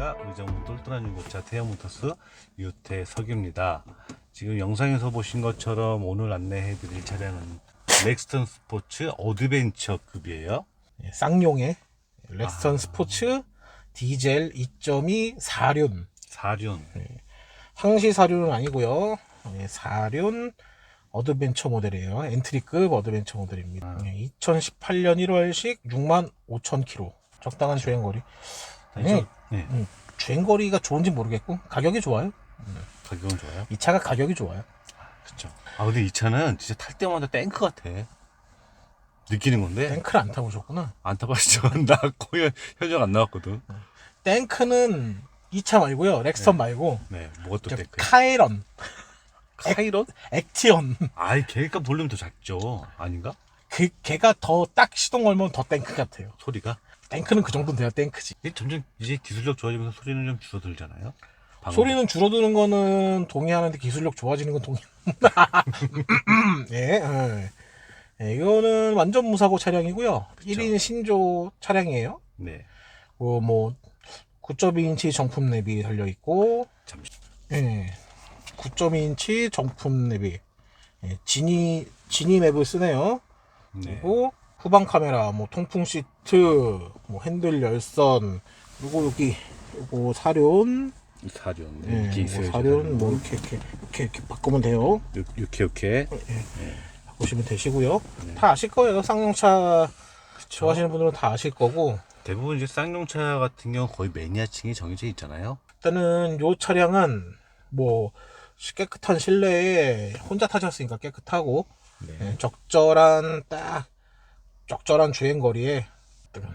안녕하십니까 의정부 똘똘한 중고차 태형모터스 유태석입니다. 지금 영상에서 보신 것처럼 오늘 안내해 드릴 차량은 렉스턴 스포츠 어드벤처 급이에요. 예, 쌍용의 렉스턴 아. 스포츠 디젤 2.2 4륜. 4륜. 상시 4륜은 아니고요. 예, 4륜 어드벤처 모델이에요. 엔트리급 어드벤처 모델입니다. 아. 예, 2018년 1월식 6만 5천 킬로. 적당한 주행거리 네. 네. 음, 주행거리가 좋은지 모르겠고 가격이 좋아요? 가격은 좋아요? 이 차가 가격이 좋아요. 그쵸. 아 근데 이 차는 진짜 탈 때마다 탱크 같아. 느끼는 건데? 탱크를 안 타고 오셨구나. 안 타봤죠. 나 거의 현역 안 나왔거든. 탱크는 이 차 말고요. 렉스턴 말고. 네 뭐가 또저 탱크야? 카이런. 카이런? 액티언 아이 걔가 볼륨 더 작죠. 아닌가? 그 걔가 더 딱 시동 걸면 더 탱크 같아요. 소리가 탱크는 그 정도는 돼야 탱크지 이게 점점 이제 기술력 좋아지면서 소리는 좀 줄어들잖아요. 방금. 소리는 줄어드는 거는 동의하는데 기술력 좋아지는 건 동의. 예, 예. 예, 이거는 완전 무사고 차량이고요. 1인 신조 차량이에요. 네. 어, 뭐 9.2인치 정품 랩이 달려 있고, 잠시. 예, 9.2인치 정품 랩이 예, 지니 지니 맵을 쓰네요. 네. 그리고 후방 카메라, 뭐 통풍 시트, 뭐 핸들 열선, 그리고 여기 요거 사륜, 사륜. 예, 이렇게 뭐 있어요. 사륜 뭐 이렇게 이렇게 이렇게, 이렇게 바꾸면 돼요. 이렇게 이렇게. 보시면 되시고요. 네. 다 아실 거예요. 쌍용차 좋아하시는 분들은 다 아실 거고. 대부분 이제 쌍용차 같은 경우 거의 매니아층이 정해져 있잖아요. 일단은 요 차량은 뭐 깨끗한 실내에 혼자 타셨으니까 깨끗하고 네. 예, 적절한 딱 적절한 주행 거리에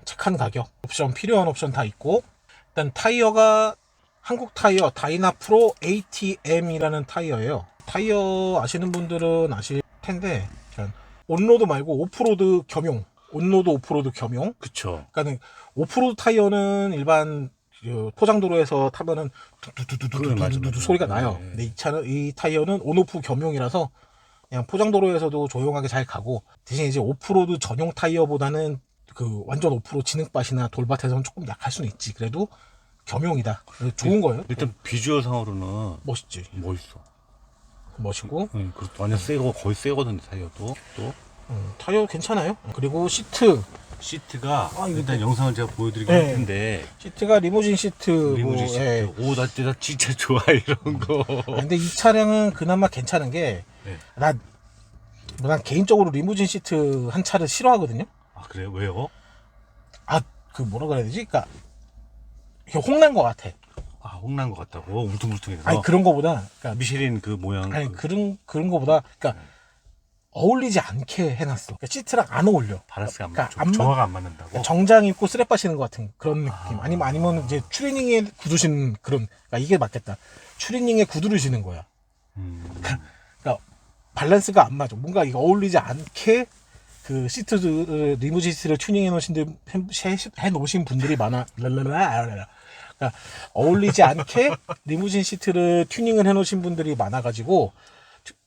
착한 가격 옵션 필요한 옵션 다 있고 일단 타이어가 한국 타이어 다이나 프로 ATM이라는 타이어예요. 타이어 아시는 분들은 아실 텐데 온로드 말고 오프로드 겸용 온로드 오프로드 겸용 그쵸. 그러니까는 오프로드 타이어는 일반 그 포장도로에서 타면은 맞아. 소리가 나요. 네. 근데 이 차는 이 타이어는 온오프 겸용이라서 그냥 포장도로에서도 조용하게 잘 가고 대신 이제 오프로드 전용 타이어보다는 그 완전 오프로드 진흙밭이나 돌밭에서는 조금 약할 수는 있지. 그래도 겸용이다. 좋은 거예요. 일단 비주얼 상으로는 멋있지. 멋있어. 멋있고 응, 그 완전 새 거 거의 새거든 타이어도 또 음, 타이어 괜찮아요. 그리고 시트 시트가 아, 이거 일단 영상을 제가 보여드리긴 네. 할 텐데 시트가 리무진 시트. 리무진 뭐, 시트. 예. 오, 나 진짜 진짜 좋아 이런 거. 아, 근데 이 차량은 그나마 괜찮은 게, 네. 난, 개인적으로 리무진 시트 한 차를 싫어하거든요? 아 그래요? 왜요? 아, 그 뭐라 그래야 되지? 그니까, 이게 홍난 것 같아. 아 홍난 것 같다고 울퉁불퉁해서. 아니, 그런 거보다, 그니까, 미쉐린 그 모양. 아니, 그 그런, 그런 거보다, 그니까, 어울리지 않게 해놨어. 그러니까 시트랑 안 어울려. 바라스가 안 그러니까 맞, 안 맞- 정화가 안 맞는다고. 그러니까 정장 입고 쓰레 빠시는 것 같은 그런 느낌. 아니면, 아니면 이제 추리닝에 구두신 그런, 그러니까 이게 맞겠다. 추리닝에 구두를 신는 거야. 음, 그러니까 밸런스가 안 맞아. 뭔가 이거 어울리지 않게 그 시트를 리무진 시트를 튜닝해 놓으신 분- 해- 해 놓으신 분들이 많아. 랄랄라. 그러니까 어울리지 않게 리무진 시트를 튜닝을 해 놓으신 분들이 많아 가지고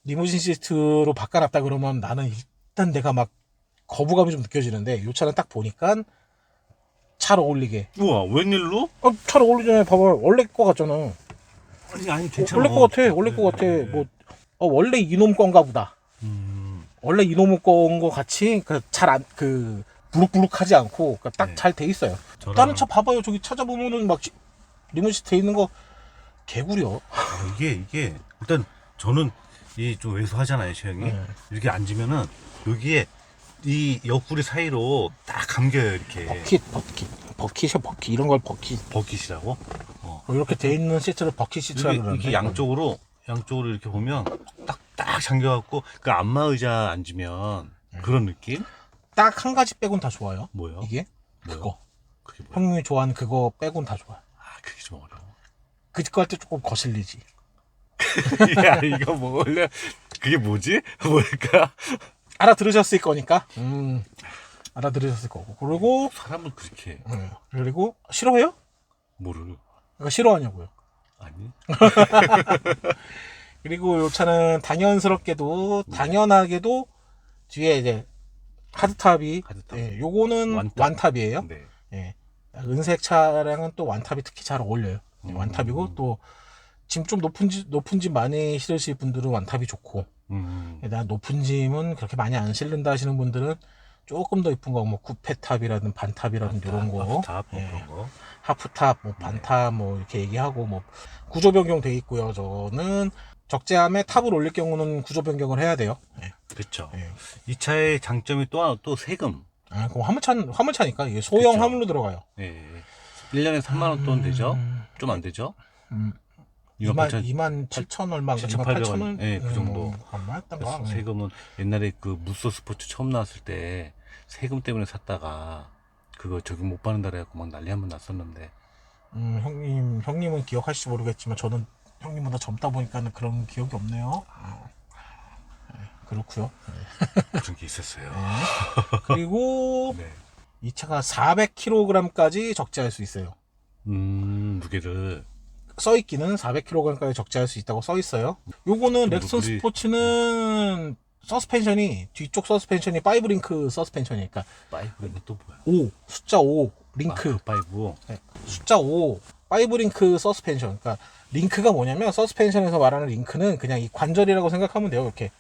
리무진 시트로 바꿔놨다 그러면 나는 일단 내가 막 거부감이 좀 느껴지는데 이 차는 딱 보니까 잘 어울리게. 우와 웬일로? 어, 잘 어울리잖아요. 봐봐. 원래 거 같잖아. 아니 아니 어, 괜찮아. 원래 거 같아. 원래 거 같아. 뭐 어, 원래 이놈 건가 보다. 음, 원래 이놈의 거인 거 같이 잘안 그 부룩부룩하지 않고 딱 네. 잘돼 있어요. 저랑- 다른 차 봐봐요. 저기 찾아보면은 막 시- 리무진 돼 있는 거 개구려. 아, 이게 이게 일단 저는 이좀 왜소하잖아요 체형이. 네. 이렇게 앉으면은 여기에 이 옆구리 사이로 딱 감겨요 이렇게. 버킷, 버킷, 버킷이야 버킷 이런 걸 버킷. 버킷이라고. 어. 뭐 이렇게 돼 있는 시트를 버킷 시트라 이게, 그러는데 이게 양쪽으로 양쪽으로 이렇게 보면 딱 딱 잠겨갖고 그 안마 의자 앉으면 그런 느낌? 딱 한 가지 빼곤 다 좋아요. 뭐요? 이게 뭐요? 그거. 그게 뭐야? 형님이 좋아하는 그거 빼곤 다 좋아. 아 그게 좀 어려워. 그거 할 때 조금 거슬리지. 야 이거 뭐 원래 그게 뭐지? 뭘까? 알아들으셨을 거니까. 음, 알아들으셨을 거고. 그리고 사람은 그렇게 해. 음, 그리고 싫어해요? 뭐를 그러니까 싫어하냐고요. 아니? 그리고 이 차는 당연스럽게도 당연하게도 뒤에 이제 하드탑이 하드탑. 예, 요거는 완탑. 완탑. 이에요 네. 예. 은색 차량은 또 완탑이 특히 잘 어울려요. 음. 완탑이고 또 짐좀 높은 짐 높은 짐 많이 실으실 분들은 완탑이 좋고 음. 나 높은 짐은 그렇게 많이 안 실른다 하시는 분들은 조금 더 이쁜 거 뭐 구페탑이라든 반탑이라든 이런 거 답, 뭐 예. 그런 거. 하프탑, 뭐 반탑 뭐 이렇게 얘기하고 뭐 구조 변경 돼 있고요. 저는 적재함에 탑을 올릴 경우는 구조 변경을 해야 돼요. 예. 그렇죠. 예. 이 차의 장점이 또 하나 또 세금. 아, 그럼 화물차 화물차니까 이게 소형 그쵸. 화물로 들어가요. 예. 1년에 3만 원 돈 되죠? 좀 안 되죠? 음, 2만 2만 8천 2만 7천 얼마인가 2만 7,800 8천 원. 원. 예, 그 정도. 얼마였던가. 예. 세금은 옛날에 그 무쏘 스포츠 처음 나왔을 때 세금 때문에 샀다가 그거 적용 못 받는다 그래갖고 막 난리 한 번 났었는데 음, 형님 형님은 기억하실지 모르겠지만 저는 형님보다 젊다 보니까는 그런 기억이 없네요. 아, 예, 그렇고요. 그런 게 있었어요. 그리고 네. 이 차가 400kg까지 적재할 수 있어요. 음, 무게를 써 있기는 400kg까지 적재할 수 있다고 써 있어요. 요거는 렉슨 우리- 스포츠는 서스펜션이 뒤쪽 서스펜션이 5링크 서스펜션이니까 파이브는 또 뭐야? 5 숫자 5 링크 아, 그 파이브. 네. 숫자 5 5링크 서스펜션 그러니까 링크가 뭐냐면 서스펜션에서 말하는 링크는 그냥 이 관절이라고 생각하면 돼요 이렇게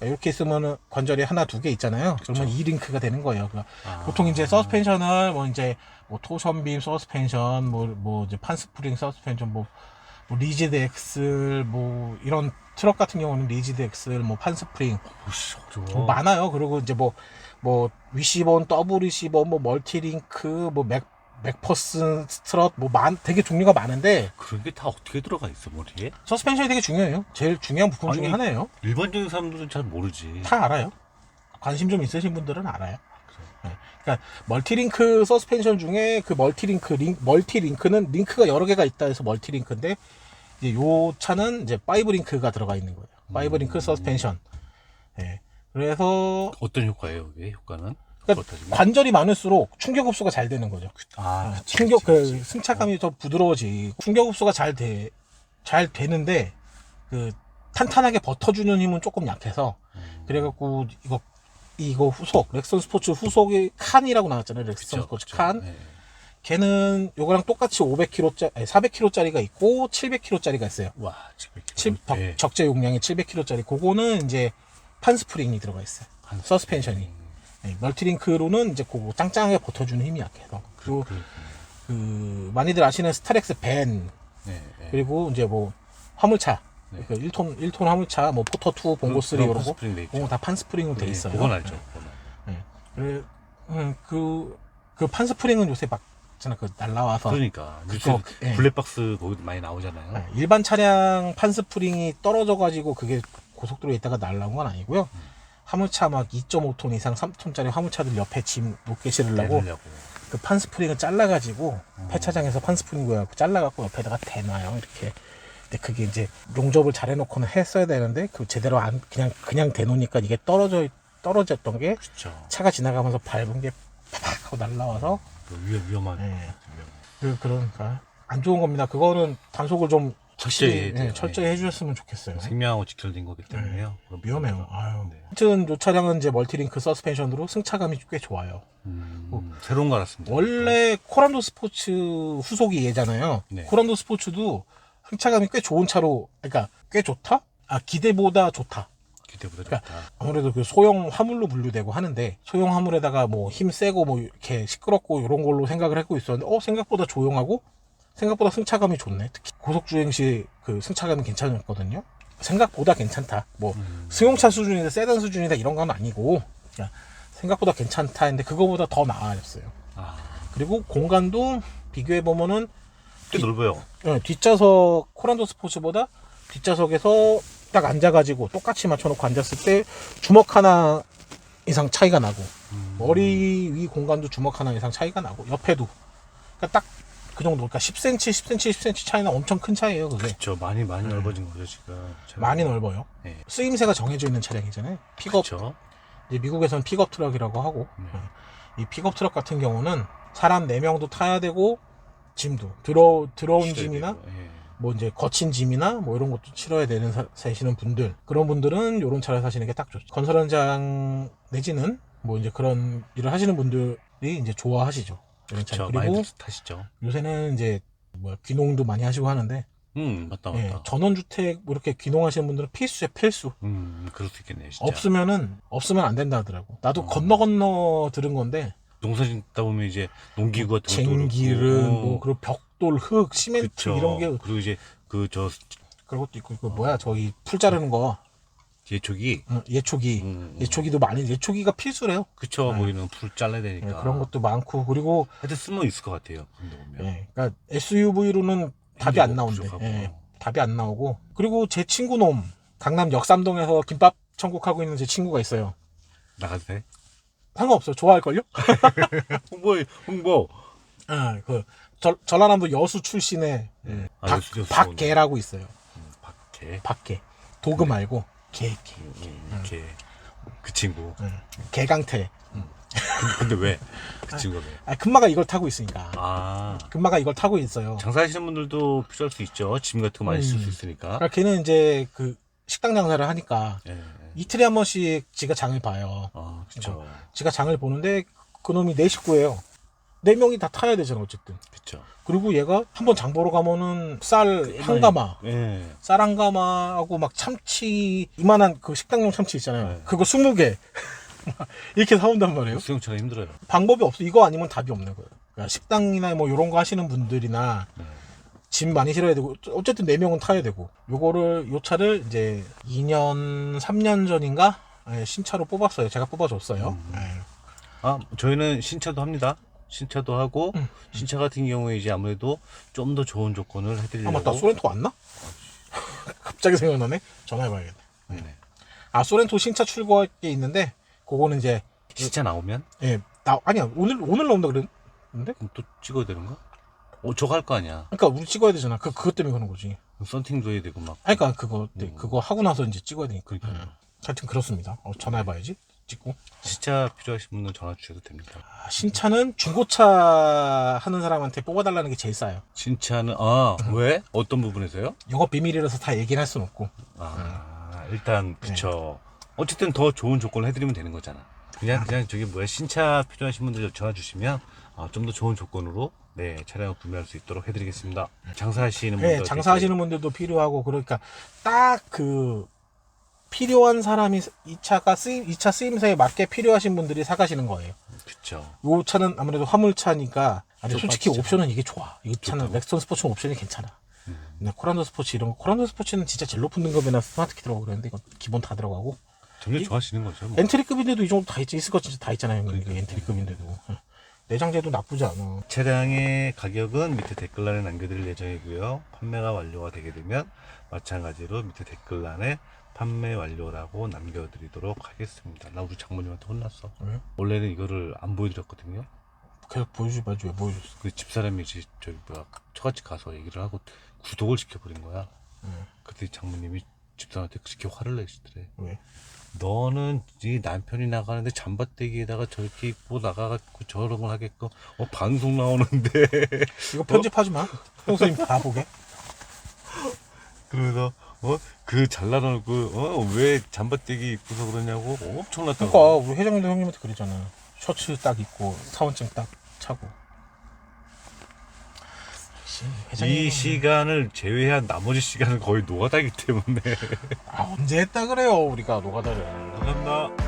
이렇게 있으면은 관절이 하나 두 개 있잖아요 그러면 이 링크가 되는 거예요 그러니까 아. 보통 이제 서스펜션을 뭐 이제 뭐 토션빔 서스펜션 뭐 뭐 이제 판스프링 서스펜션 뭐, 뭐 리지드 엑슬 뭐 이런 트럭 같은 경우는 리지드 엑슬 뭐 판스프링. 뭐 많아요. 그리고 이제 뭐, 뭐, 위시본, 더블 위시본, 뭐, 멀티링크, 뭐, 맥, 맥퍼슨, 스트럿, 뭐, 많, 되게 종류가 많은데, 그런 게 다 어떻게 들어가 있어 머리에? 서스펜션이 되게 중요해요. 제일 중요한 부품 중에 아니, 하나예요. 일반적인 사람들은 잘 모르지. 다 알아요. 관심 좀 있으신 분들은 알아요. 네. 그러니까, 멀티링크 서스펜션 중에 그 멀티링크, 링, 멀티링크는 링크가 여러 개가 있다 해서 멀티링크인데, 이제 요 차는 이제 파이브링크가 들어가 있는 거예요. 파이브링크 서스펜션. 예. 그래서 어떤 효과예요, 이게 효과는? 그러니까. 관절이 많을수록 충격 흡수가 잘 되는 거죠. 아, 그치, 충격 그치, 그 그치. 승차감이 더 부드러워지. 충격 흡수가 잘 돼. 잘 되는데 그 탄탄하게 버텨주는 힘은 조금 약해서 음, 그래갖고 이거 이거 후속 렉선 스포츠 후속이 칸이라고 나왔잖아요. 렉선 그쵸, 스포츠 그쵸. 칸. 네. 걔는 요거랑 똑같이 500kg짜리, 400kg짜리가 있고 700kg짜리가 있어요. 와, 지금 이렇게 칠- 보면, 네. 적재 용량이 700kg짜리. 그거는 이제 판스프링이 들어가 있어요. 한- 서스펜션이. 네, 멀티링크로는 이제 그거 짱짱하게 버텨주는 힘이 약해서. 그리고 그, 그 많이들 아시는 스타렉스 밴 네, 네. 그리고 이제 뭐 화물차 네. 그 1톤 1톤 화물차 뭐 포터 2 봉고 3 그런 이런 거 스프링 돼 있죠. 그거 다 판스프링으로 돼 네, 있어요. 그건 알죠. 그건. 네. 그래 음, 그, 그 판스프링은 요새 막 있잖아 그 날라와서 그러니까 그거, 예. 블랙박스 거기 많이 나오잖아요. 네, 일반 차량 판스프링이 떨어져 가지고 그게 고속도로에 있다가 날라온 건 아니고요. 음. 화물차 막 2.5톤 이상 3톤짜리 화물차들 옆에 짐 높게 실으려고 내려고. 그 판스프링을 잘라가지고 음. 폐차장에서 판스프링 구해갖고 잘라갖고 옆에다가 대놔요 이렇게. 근데 그게 이제 용접을 잘 해놓고는 했어야 되는데 그 제대로 안 그냥 그냥 대놓으니까 이게 떨어져 떨어졌던 게 그렇죠. 차가 지나가면서 밟은 게 파박 하고 날라와서 그 위험 위험한. 네. 위험. 그 그러니까 안 좋은 겁니다. 그거는 단속을 좀 철저히. 네, 철저히 해주셨으면 좋겠어요. 생명하고 직결된 거기 때문에요. 그런 네. 위험해요. 부분은. 아유. 네. 아무튼 이 차량은 이제 멀티링크 서스펜션으로 승차감이 꽤 좋아요. 음, 새로운 거 알았습니다. 원래 코란도 스포츠 후속이 얘잖아요. 네. 코란도 스포츠도 승차감이 꽤 좋은 차로, 그러니까 꽤 좋다? 아 기대보다 좋다. 기대보다 그러니까 좋다. 아무래도 그 소형 화물로 분류되고 하는데 소형 화물에다가 뭐 힘 세고 뭐 이렇게 시끄럽고 이런 걸로 생각을 하고 있었는데 어 생각보다 조용하고 생각보다 승차감이 좋네. 특히 고속 주행 시 그 승차감이 괜찮았거든요. 생각보다 괜찮다. 뭐 음. 승용차 수준이다, 세단 수준이다 이런 건 아니고 그냥 생각보다 괜찮다 했는데 그거보다 더 나아졌어요. 아, 그리고 공간도 비교해 보면은 꽤 넓어요. 예, 뒷좌석 코란도 스포츠보다 뒷좌석에서 딱 앉아가지고 똑같이 맞춰놓고 앉았을 때 주먹 하나 이상 차이가 나고 음. 머리 위 공간도 주먹 하나 이상 차이가 나고 옆에도 그러니까 딱 그 정도 그러니까 10cm, 10cm, 10cm 차이는 엄청 큰 차이예요 그게 그렇죠. 많이 많이 넓어진 거죠 지금. 네. 많이 넓어요 네. 쓰임새가 정해져 있는 차량이잖아요 픽업 그렇죠. 이제 미국에서는 픽업 트럭이라고 하고 네. 예. 이 픽업 트럭 같은 경우는 사람 4명도 타야 되고 짐도 들어 들어온 실어야 짐이나 되고, 예. 뭐 이제 거친 짐이나 뭐 이런 것도 치러야 되는 사, 사시는 분들 그런 분들은 이런 차를 사시는 게 딱 좋죠. 건설 현장 내지는 뭐 이제 그런 일을 하시는 분들이 이제 좋아하시죠. 저 그리고 많이 타시죠. 요새는 이제 뭐 귀농도 많이 하시고 하는데 음 맞다 맞다. 예, 전원주택 뭐 이렇게 귀농하시는 분들은 필수야 필수. 음 그럴 수 있겠네 진짜. 없으면은 없으면 안 된다 하더라고. 나도 어. 건너 건너 들은 건데 농사 짓다 보면 이제 농기구 같은 것도 쟁기름 그렇고. 뭐 그리고 벽돌 흙 시멘트 그쵸. 이런 게 그리고 이제 그 저 그런 것도 있고 그 뭐야 저기 풀 자르는 거 예초기 어, 예초기 음, 예초기도 많이 예초기가 필수래요. 그쵸 네. 보이는 풀 잘라야 예, 되니까 그런 것도 많고 그리고 하여튼 쓸모 있을 것 같아요 근데 보면 예, 그러니까 SUV로는 답이 안 나온대. 부족하고. 예, 답이 안 나오고 그리고 제 친구 놈 강남 역삼동에서 김밥 천국하고 있는 제 친구가 있어요. 나가도 돼? 상관없어요. 좋아할 걸요? 홍보 홍보 아, 그 전- 전라남도 여수 출신의 네. 아, 박, 여수- 여수 박개라고 있어요. 박개 박개. 도그 말고 개, 개. 이렇게 그 친구 응. 개강태. 근데, 근데 왜 그 친구가 왜? 아, 금마가 이걸 타고 있으니까. 아 금마가 이걸 타고 있어요. 장사하시는 분들도 필요할 수 있죠 짐 같은 거 많이 쓸 수 음. 있으니까 그러니까 걔는 이제 그 식당 장사를 하니까 예, 예. 이틀에 한 번씩 지가 장을 봐요. 아 그쵸 지가 장을 보는데 그놈이 네 식구예요. 네 명이 다 타야 되잖아 어쨌든. 그쵸 그리고 얘가 한 번 장 보러 가면은 쌀 한 가마, 예 쌀 한 가마하고 막 참치 이만한 그 식당용 참치 있잖아요. 네. 그거 20개 이렇게 사온단 말이에요. 수영차가 힘들어요 방법이 없어. 이거 아니면 답이 없는 거예요. 그러니까 식당이나 뭐 이런 거 하시는 분들이나 네. 짐 많이 실어야 되고 어쨌든 네 명은 타야 되고 요거를 요 차를 이제 2년 3년 전인가 예, 신차로 뽑았어요. 제가 뽑아줬어요. 음. 예. 아 저희는 신차도 합니다 신차도 하고 음. 신차 같은 경우에 이제 아무래도 좀 더 좋은 조건을 아 해드리려고 맞다. 소렌토 왔나? 갑자기 생각나네. 전화해봐야겠다. 네네. 아 소렌토 신차 출고할 게 있는데 그거는 이제 신차 나오면 예, 나 아니야 오늘 오늘 나온다 그랬는데 그럼 또 찍어야 되는 거? 어, 저거 할 거 아니야. 그러니까 우리 찍어야 되잖아. 그 그것 때문에 그런 거지. 썬팅도 해야 되고 막. 아니, 그러니까 그거 네, 음. 그거 하고 나서 이제 찍어야 되니까. 그러니까요. 음. 하여튼 그렇습니다. 어, 전화해봐야지. 찍고. 신차 필요하신 분은 전화 주셔도 됩니다. 아, 신차는 중고차 하는 사람한테 뽑아달라는 게 제일 싸요. 신차는 아 왜? 어떤 부분에서요? 영업 비밀이라서 다 얘기는 할 수는 없고. 아 일단 그쵸. 어쨌든 더 좋은 조건을 해드리면 되는 거잖아. 그냥 그냥 저기 뭐야 신차 필요하신 분들 전화 주시면 아, 좀더 좋은 조건으로 네 차량을 구매할 수 있도록 해드리겠습니다. 장사하시는 네, 분들 장사하시는 분들도 필요하고 그러니까 딱 그 필요한 사람이 이 차가 쓰임 이 차 쓰임새에 맞게 필요하신 분들이 사가시는 거예요. 그쵸. 요 차는 아무래도 화물차니까 아니 좀 솔직히 빠지죠. 옵션은 이게 좋아. 이 차는? 렉스턴 스포츠 옵션이 괜찮아. 음. 근데 코란도 스포츠 이런 거 코란도 스포츠는 진짜 제일 높은 등급이나 스마트키 들어가고 그랬는데 이건 기본 다 들어가고 이- 좋아하시는 거죠. 뭐. 엔트리급인데도 이 정도 다 있, 있을 거 진짜 다 있잖아요. 형님. 이게 엔트리급인데도 어. 내장재도 나쁘지 않아. 차량의 가격은 밑에 댓글란에 남겨드릴 예정이고요. 판매가 완료가 되게 되면 마찬가지로 밑에 댓글란에 판매 완료라고 남겨드리도록 하겠습니다. 나 우리 장모님한테 혼났어. 왜요? 원래는 이거를 안 보여드렸거든요. 계속 보여주지 말지 왜 보여줬어? 그 집사람이 저기 뭐야 처갓집 가서 얘기를 하고 구독을 시켜버린 거야. 응. 그때 장모님이 집사람한테 그렇게 화를 내시더래. 왜? 너는 네 남편이 나가는데 잠바떼기에다가 저렇게 입고 나가갖고 저런 걸 하게끔 어 방송 나오는데 이거 편집하지 마. 형수님 다 보게. 그러면서 어 그 잘난 얼굴 어왜 잠바떼기 입고서 그러냐고 엄청났다고. 그러니까 우리 회장님도 형님한테 그랬잖아. 셔츠 딱 입고 사원증 딱 차고. 역시 회장님. 이 시간을 제외한 나머지 시간은 거의 노가다기 때문에 아, 언제 했다 그래요 우리가 노가다를. 감사합니다.